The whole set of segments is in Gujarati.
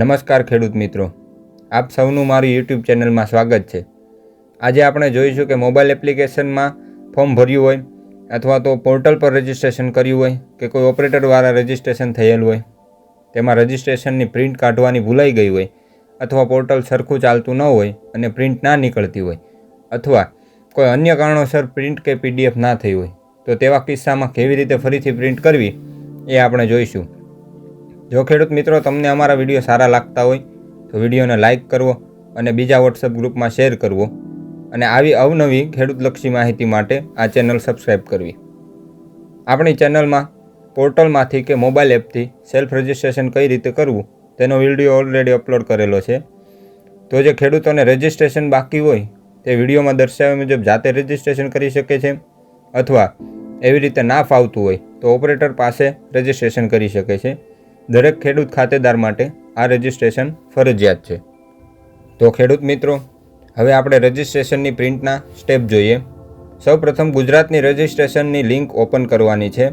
નમસ્કાર ખેડૂત મિત્રો. આપ સૌનું મારી યુટ્યુબ ચેનલમાં સ્વાગત છે. આજે આપણે જોઈશું કે મોબાઈલ એપ્લિકેશનમાં ફોર્મ ભર્યું હોય અથવા તો પોર્ટલ પર રજિસ્ટ્રેશન કર્યું હોય કે કોઈ ઓપરેટર દ્વારા રજિસ્ટ્રેશન થયેલું હોય, તેમાં રજિસ્ટ્રેશનની પ્રિન્ટ કાઢવાની ભૂલાઈ ગઈ હોય અથવા પોર્ટલ સરખું ચાલતું ન હોય અને પ્રિન્ટ ના નીકળતી હોય અથવા કોઈ અન્ય કારણોસર પ્રિન્ટ કે પીડીએફ ના થઈ હોય, તો તેવા કિસ્સામાં કેવી રીતે ફરીથી પ્રિન્ટ કરવી એ આપણે જોઈશું. જો ખેડૂત મિત્રો તમને અમારા વીડિયો સારા લાગતા હોય, તો વિડીયોને લાઇક કરવો અને બીજા વોટ્સઅપ ગ્રુપમાં શેર કરવો અને આવી અવનવી ખેડૂતલક્ષી માહિતી માટે આ ચેનલ સબસ્ક્રાઈબ કરવી. આપણી ચેનલમાં પોર્ટલમાંથી કે મોબાઈલ એપથી સેલ્ફ રજિસ્ટ્રેશન કઈ રીતે કરવું તેનો વીડિયો ઓલરેડી અપલોડ કરેલો છે. તો જે ખેડૂતોને રજિસ્ટ્રેશન બાકી હોય, તે વિડીયોમાં દર્શાવ્યા મુજબ જાતે રજિસ્ટ્રેશન કરી શકે છે અથવા એવી રીતે ના ફાવતું હોય, તો ઓપરેટર પાસે રજિસ્ટ્રેશન કરી શકે છે. દરેક ખેડૂત ખાતેદાર માટે આ રજિસ્ટ્રેશન ફરજિયાત છે. તો ખેડૂત મિત્રો, હવે આપણે રજિસ્ટ્રેશનની પ્રિન્ટના સ્ટેપ જોઈએ. સૌપ્રથમ ગુજરાતની રજિસ્ટ્રેશનની લિંક ઓપન કરવાની છે.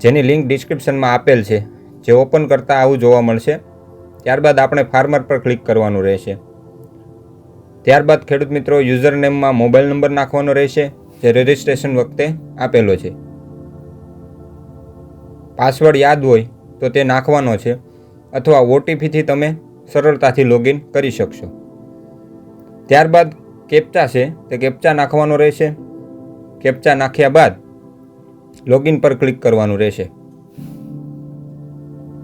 જેની લિંક ડિસ્ક્રિપ્શનમાં આપેલ છે. જે ઓપન કરતાં આવું જોવા મળશે. ત્યારબાદ આપણે ફાર્મર પર ક્લિક કરવાનું રહેશે. ત્યારબાદ ખેડૂત મિત્રો યુઝર નેમમાં મોબાઈલ નંબર નાખવાનો રહેશે, જે રજિસ્ટ્રેશન વખતે આપેલો છે. પાસવર્ડ યાદ હોય તો તે નાખવાનો છે અથવા ઓટીપીથી તમે સરળતાથી લોગિન કરી શકશો. ત્યારબાદ કેપ્ચા છે, તે કેપ્ચા નાખવાનો રહેશે. કેપ્ચા નાખ્યા બાદ લોગિન પર ક્લિક કરવાનું રહેશે.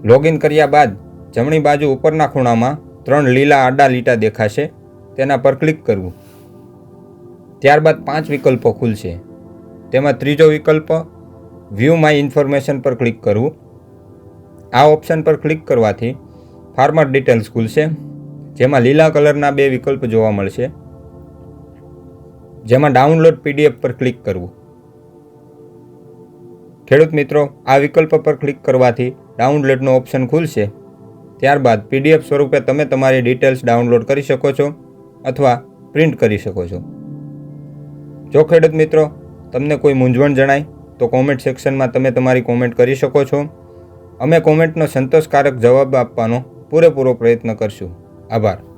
લોગિન કર્યા બાદ જમણી બાજુ ઉપરના ખૂણામાં ત્રણ લીલા આડા લીટા દેખાશે, તેના પર ક્લિક કરવું. ત્યારબાદ પાંચ વિકલ્પો ખુલશે. તેમાં ત્રીજો વિકલ્પ વ્યૂ માય ઇન્ફોર્મેશન પર ક્લિક કરવું. આ ઓપ્શન પર ક્લિક કરવાથી ફાર્મર ડિટેલ્સ ખુલશે, જેમાં લીલા કલરના બે વિકલ્પ જોવા મળશે. જેમાં ડાઉનલોડ પીડીએફ પર ક્લિક કરવું. ખેડૂત મિત્રો, આ વિકલ્પ પર ક્લિક કરવાથી ડાઉનલોડનો ઓપ્શન ખુલશે. ત્યારબાદ પીડીએફ સ્વરૂપે તમે તમારી ડિટેલ્સ ડાઉનલોડ કરી શકો છો અથવા પ્રિન્ટ કરી શકો છો. જો ખેડૂત મિત્રો, તમને કોઈ મૂંઝવણ જણાય, તો કોમેન્ટ સેક્શનમાં તમે તમારી કોમેન્ટ કરી શકો છો. અમે કોમેન્ટનો સંતોષકારક જવાબ આપવાનો પૂરેપૂરો પ્રયત્ન કરશું. આભાર.